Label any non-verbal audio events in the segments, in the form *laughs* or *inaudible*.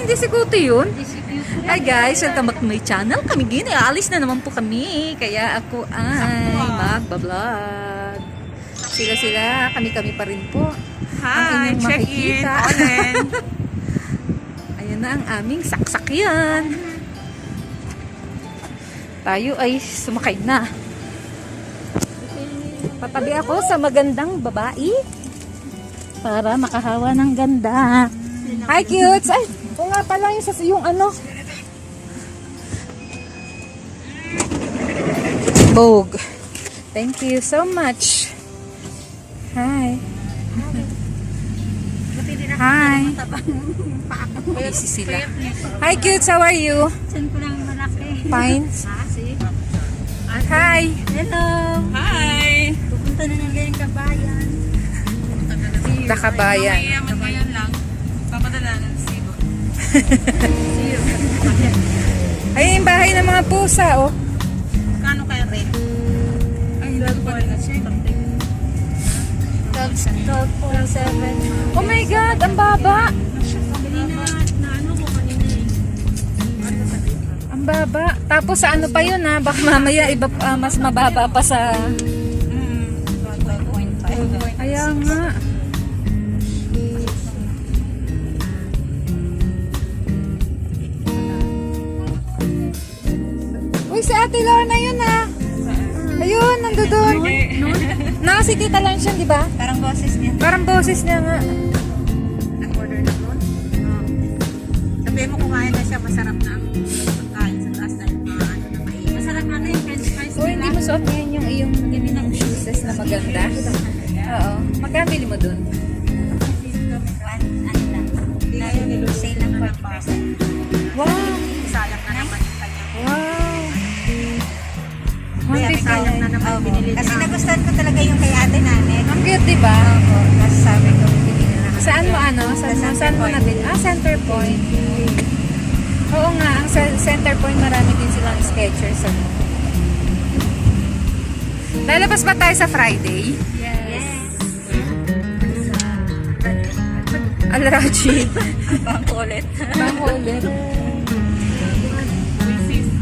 hindi si Kuti yun. Cute. Hi guys, welcome back to my channel. Kami gini, alis na naman po kami. Kaya ako ay magbablog. Sila sila, kami-kami pa rin po. Hi, check in. makikita. Olen. *laughs* Ayan na ang aming saksakyan. Tayo ay sumakay na. Patabi ako sa magandang babae para makahawa ng ganda. Hi, cutes! Ay, o nga pala yung, yung ano. Vogue. Thank you so much. Hi. Hi. Busy sila. Hi, cutes! How are you? Saan ko lang malaki? Fine. Hi. Hello. Hi. Pupunta na ng Kabayan. Dakabayan. Mayayaman ngayon lang. Papadala ng sibo. Ay, yung bahay ng mga pusa, oh. Kano kaya rent? Ay, lalo pa rin check. 12.7. Oh my God, ang baba. Ang baba. Tapos sa ano pa yun, ha? Baka mamaya iba, ah, mas mababa pa sa... Hmm. 12.5. Kaya nga. Uy, si Ate Lorna yun, ha? Ayun, nandoon. *laughs* Na, si Tita lang siya, di ba? Parang boses niya. Parang boses niya nga. Nag-order na doon? Oo. Sabihin mo kumain na siya, masarap na ang pagkain sa taas dahil mga ano na may... Masarap na yung french fries O, hindi mo suot ngayon yung iyong yung shoes na maganda. Oo. Magkano bili mo dun? Ano. Dahil sale lang 40%. Wow! Sayang na naman yung kanya. Wow! Kaya 150 sayang na naman binili Kasi nagustuhan ko talaga yung kay ate namin. Ang cute, di ba? Opo. Tapos sabi ko, bili na lang. Saan mo ano? Saan, Sa saan mo nabili? Ah, Center Point. Oo nga, ang Center Point marami din silang Skechers. Ano. Lalabas ba tayo sa Friday? Yes. *laughs* Bangko ulit.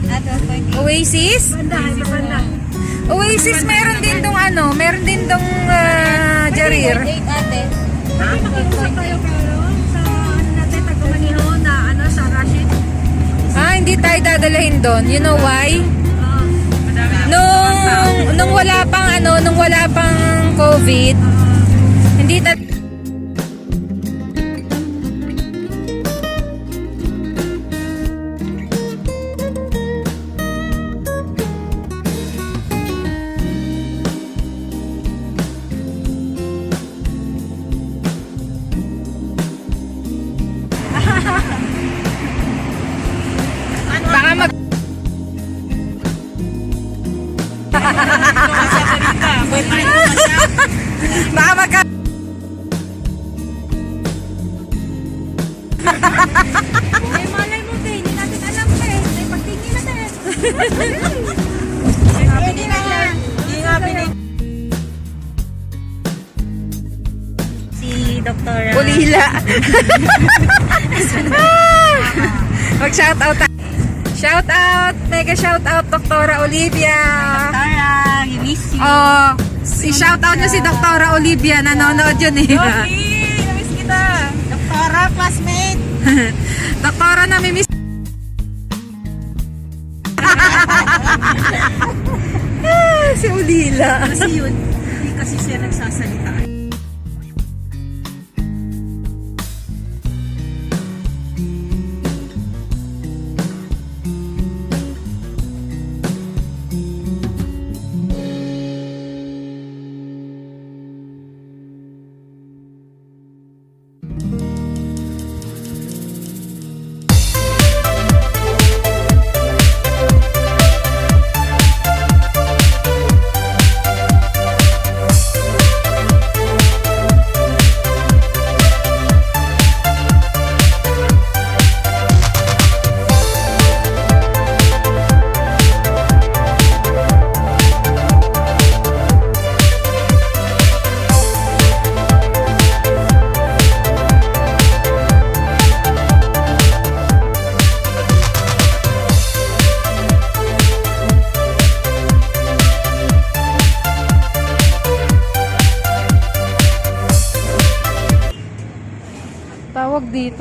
At 12.8. Oasis? Banda, banda. Oasis, meron din dong ano, meron din dong uh, Jarir. 8 ate. Pwede makiusap tayo pero sa ano natin, taga Manilo na ano, sa Rashid. Ah, hindi tayo dadalahin doon. You know why? Nung, nung wala pang ano, nung wala pang COVID, hindi ta Baka magka eh, malay mo din, hindi natin alam eh. May pagtingin nila yan. Hindi nga binili. Si Dr. ulila. Mag shout out. Shout out, mega shout out Doktora Olivia. Tara, we miss you. Oh, si shout out niyo si Doktora Olivia nanonood yun eh. Hey, namiss kita. Doktora, classmate. *laughs* Doktora na miss. *laughs* *laughs* si Ulila. Kasi yun, hindi kasi siya nagsasalita.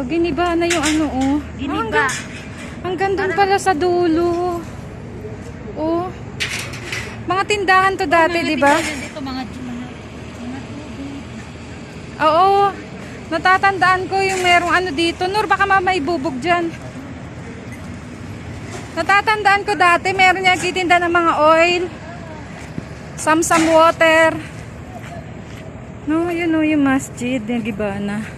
Giniba na yung ano, oh. Giniba. Ang ganda pala sa dulo. Oh. Mga tindahan to dati, di ba? Dito mga mga Oo. Natatandaan ko yung merong ano dito. Nur, baka mama ibubog dyan. Natatandaan ko dati, meron niya kitinda ng mga oil. Samsam water. No, yun o, yung masjid, yung gibana.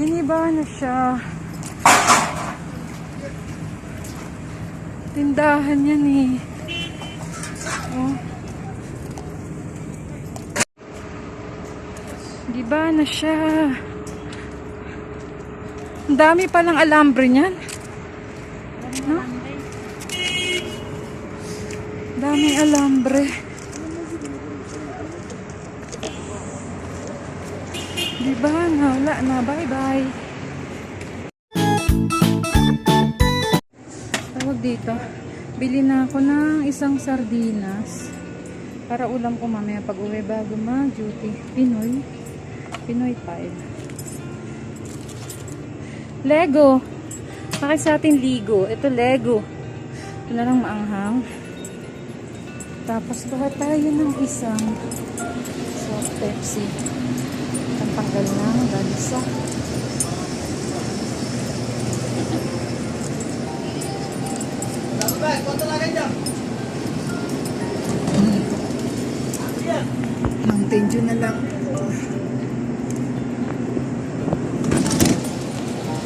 Giniba na siya. Tindahan yan eh. Oh. Giba na siya. Ang dami palang alambre niyan. No? Daming alambre. Giba na, wala na. Bye-bye. Tawag dito. Bili na ako ng isang sardinas. Para ulam ko mamaya pag uwi bago mag-duty. Pinoy. Pinoy 5. Lego. Bakit sa atin ligo? Ito Lego. Ito na lang maanghang. Tapos baka tayo ng isang soft Pepsi. Ang tanggal ng galisa. Mountain Dew na lang.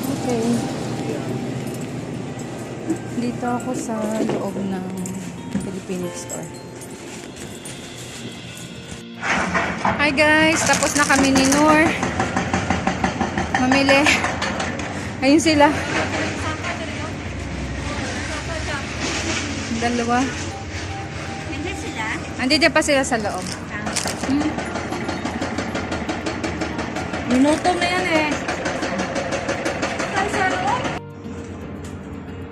Okay. Dito ako sa loob ng Filipino store. Hi guys! Tapos na kami ni Noor. Mamili. Ayun sila. Dalawa. Hindi sila. Andito pa sila sa loob. Hmm. Minuto na yan eh.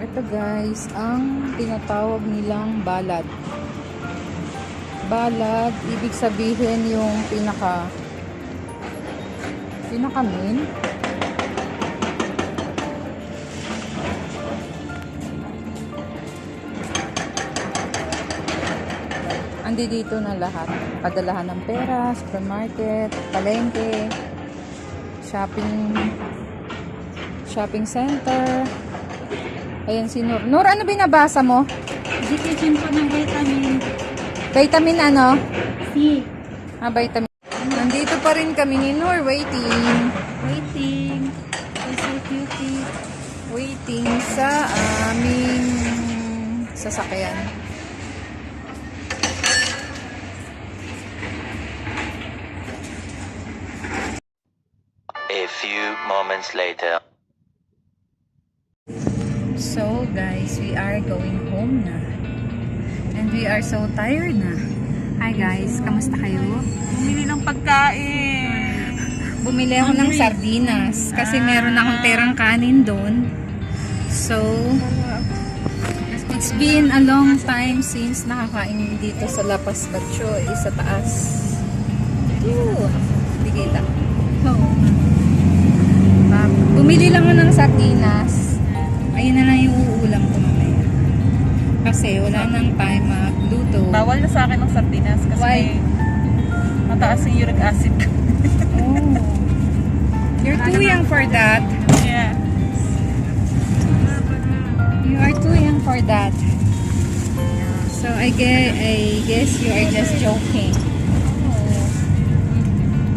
Ito guys, ang tinatawag nilang balad. Balad, ibig sabihin yung pinaka pinaka main. Andi dito na lahat. Padalahan ng pera, supermarket, palengke, shopping shopping center, Ayan si Nur. Nur, ano binabasa mo? Education po ng vitamin Vitamin ano? C. Ah, vitamin. Nandito pa rin kami ni Nur, waiting. Waiting. So cutie. Waiting sa aming sasakyan. A few moments later. So, guys, we are going home na. We are so tired na. Hi guys, kamusta kayo? Bumili ng pagkain. Bumili ako ng sardinas kasi meron akong terang kanin doon. So, it's been a long time since nakakain dito sa Lapas Batcho, eh, sa taas. Ooh, hindi kita. Oh. Ah, bumili lang ako ng sardinas. Ayun na lang yung uulam ko mamaya. Kasi wala nang time magluto. Bawal na sa akin ng sardinas kasi Why? mataas yung uric acid. Oh. You're too young for that. yeah. You are too young for that. So I guess, I guess you are just joking.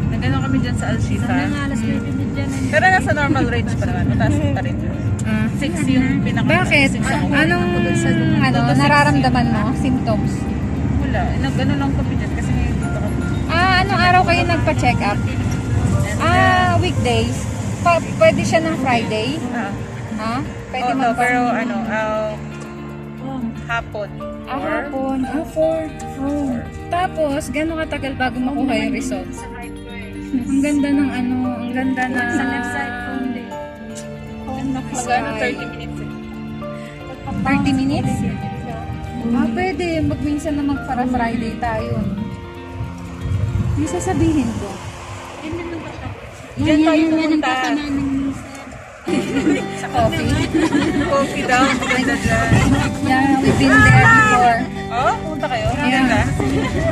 Nagano kami dyan sa Alshita. Sana nga alas 20 na dyan. eh. Pero nasa normal range pa naman. Mataas pa rin. Ah. 6 yung pinaka Bakit? six ako. Anong ano, nararamdaman mo? Symptoms? Wala. Nag-ano lang kami dyan kasi dito kami. Ah, anong araw kayo nagpa-check up? Ah, weekdays. Pa pwede siya ng Friday? Ah. Ha? Pwede Oo, mo pero ano, um, hapon. Ah, hapon. Ah, four. Oh. Tapos, gano'ng katagal bago makuha yung results? Ang ganda ng ano, ang ganda na... Sa left side only. magano, 30 minutes. eh. 30 minutes? Ah, pwede. Magminsan na mag-para Friday tayo. Yung sasabihin ko. Yan na lang basta. Diyan tayo pumunta. *laughs* Sa coffee. *laughs* Coffee daw. Maganda dyan. Yeah, we've been there before. Oh, pumunta kayo. Yeah. Maganda.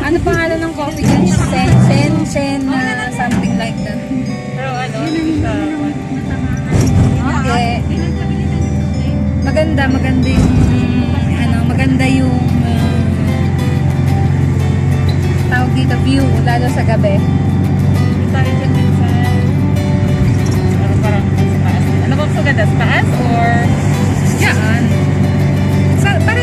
Ano pangalan ng coffee dyan? Sen, Sen, Sen, na something like that. Pero ano, sa... Okay. Maganda, maganda yung, ano, maganda yung, uh, tawag dito, view, lalo sa gabi. tayo dyan din sa... Ano parang sa taas. Ano bang maganda? Sa taas or... Yan. Sa, pare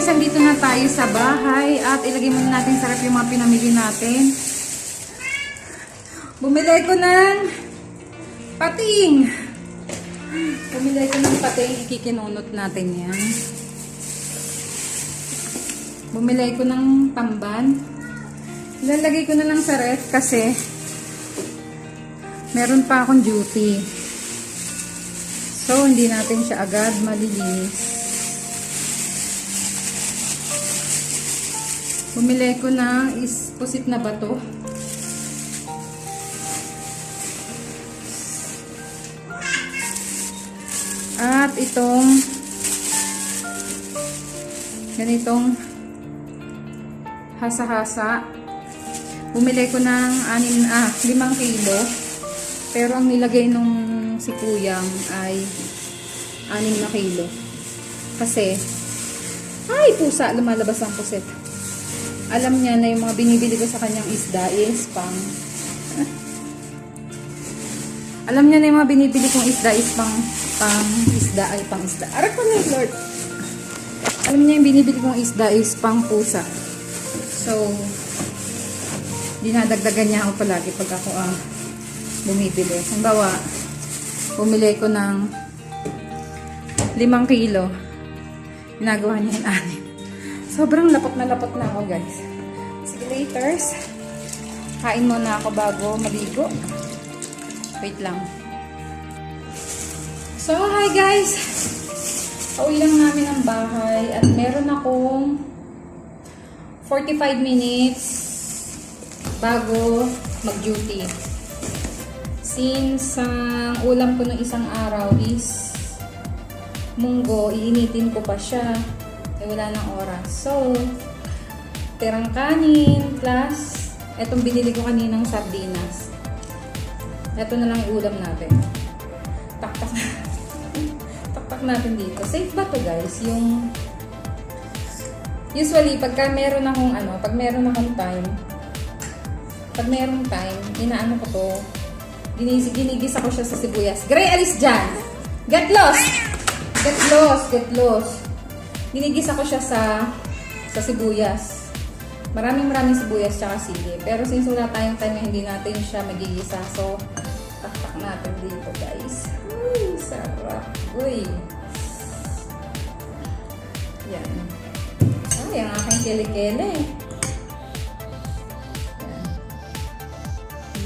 guys, andito na tayo sa bahay at ilagay muna natin sarap yung mga pinamili natin. Bumili ko ng pating. Bumili ko ng pating, ikikinunot natin yan. Bumili ko ng tamban. Lalagay ko na lang sa ref kasi meron pa akong duty. So, hindi natin siya agad malilinis. Bumili ko ng is pusit na bato. At itong ganitong hasa-hasa. Bumili ko ng anim, ah, limang kilo. Pero ang nilagay nung si Kuyang ay anim na kilo. Kasi, ay pusa, lumalabas ang pusit alam niya na yung mga binibili ko sa kanyang isda is pang alam niya na yung mga binibili kong isda is pang pang isda ay pang isda. Arak ko na Lord. Alam niya yung binibili kong isda is pang pusa. So dinadagdagan niya ako palagi pag ako ang bumibili. Halimbawa bumili ko ng limang kilo. Ginagawa niya yung anim Sobrang lapot na lapot na ako, guys. Sige, laters. Kain muna ako bago maligo. Wait lang. So, hi guys! Pauwi lang namin ang bahay at meron akong 45 minutes bago mag-duty. Since ang ulam ko ng isang araw is munggo, iinitin ko pa siya eh wala nang oras. So, tirang kanin plus etong binili ko kaninang sardinas. Ito na lang ulam natin. Taktak *laughs* taktak natin dito. Safe ba to guys? Yung usually pagka meron akong ano, pag meron akong time, pag meron time, inaano ko to, ginis ginigisa ko siya sa sibuyas. Gray, alis dyan! Get lost! Get lost! Get lost! Ginigisa ko siya sa sa sibuyas. Maraming maraming sibuyas tsaka sili. Pero since wala tayong time na hindi natin siya magigisa, so taktak natin dito guys. Uy, sarap. Uy. Yan. Ay, ang aking kilikele.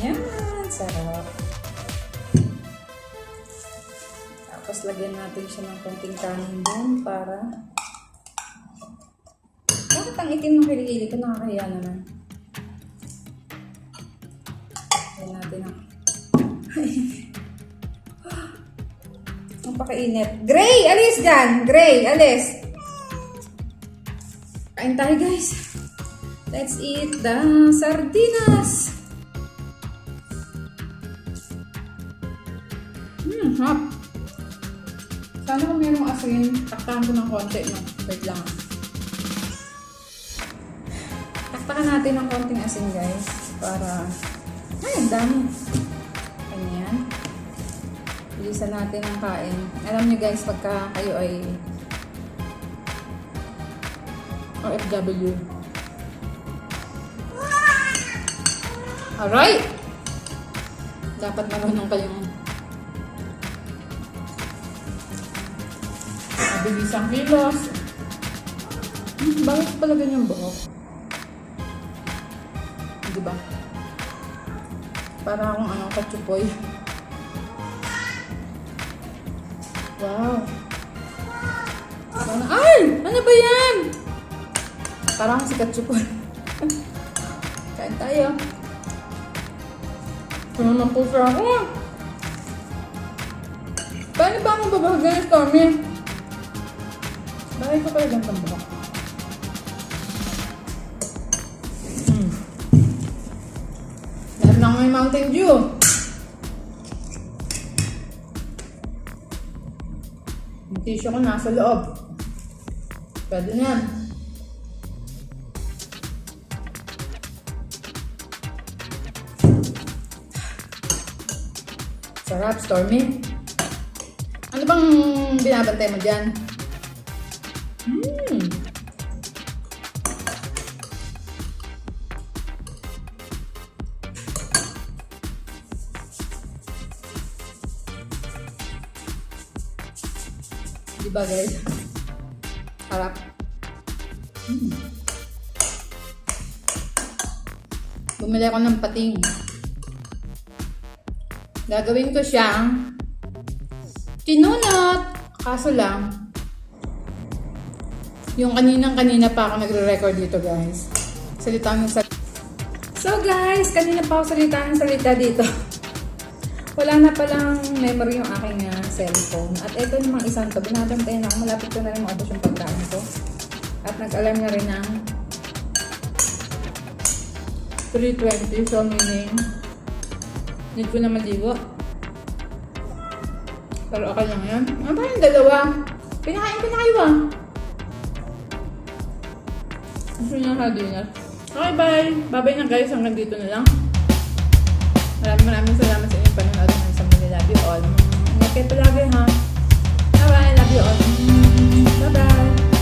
Yan. Yan, sarap. Tapos lagyan natin siya ng konting kanin doon para bakit ang itim ng kilikili ko? Nakakahiya naman. Ayan natin ang... ang *gasps* pakainit. Gray! Alis dyan! Gray! Alis! Kain tayo guys. Let's eat the sardinas! Hmm, hap. Sana kung merong asin, taktahan ko ng konti, no? Wait lang. Taktakan natin ng konting asin, guys. Para, ay, ang dami. Ganyan. Bilisan natin ang kain. Alam nyo guys, pagka kayo ay OFW. Alright! Dapat marunong kayong Mabilisang kilos. Hmm, bakit pala ganyan buhok? Di ba? Para akong anong katsupoy. Wow. Parang, ay! Ano ba yan? Parang si katsupoy. *laughs* Kain tayo. Tumamang po sa ako. Paano ba akong babahagay, Tommy? Bakit ko pala gantong buhok? Lang may Mountain Dew. Yung tissue ko nasa loob. Pwede na yan. Sarap, Stormy. Ano bang binabantay mo dyan? Di ba guys? Harap. Hmm. Bumili ako ng pating. Gagawin ko siyang tinunot. Kaso lang, yung kaninang kanina pa ako nagre-record dito guys. Salita ng salita. So guys, kanina pa ako salita ng salita dito. *laughs* Wala na palang memory yung aking cellphone. At ito namang isang to, binabantayan ako. Malapit ko na rin maubos yung pagkain ko. At nag-alarm na rin ng 3.20. So meaning, need ko na maligo. Pero okay lang yan. Ano ba yung dalawa? Pinakain ko na kayo ah. Gusto niya sa dinner. Okay, bye. Bye-bye na guys. Hanggang dito na lang. Maraming maraming salamat Ingat kayo palagi ha. Bye-bye. Love you all. Bye-bye.